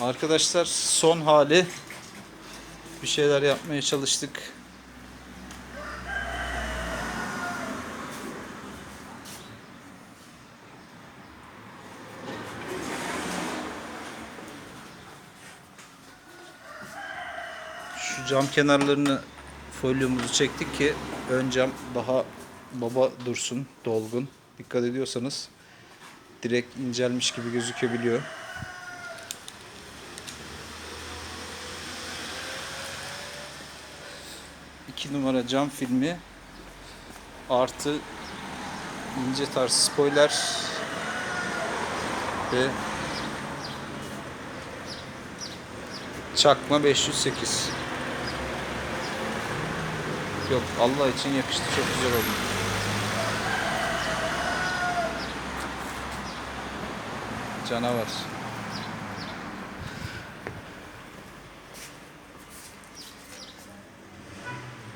Arkadaşlar son hali bir şeyler yapmaya çalıştık. Şu cam kenarlarını folyomuzu çektik ki ön cam daha baba dursun, dolgun. Dikkat ediyorsanız direkt incelmiş gibi gözükebiliyor. İki numara cam filmi artı ince tarz spoiler ve çakma 508 yok Allah için yakıştı çok güzel oldu. Canavar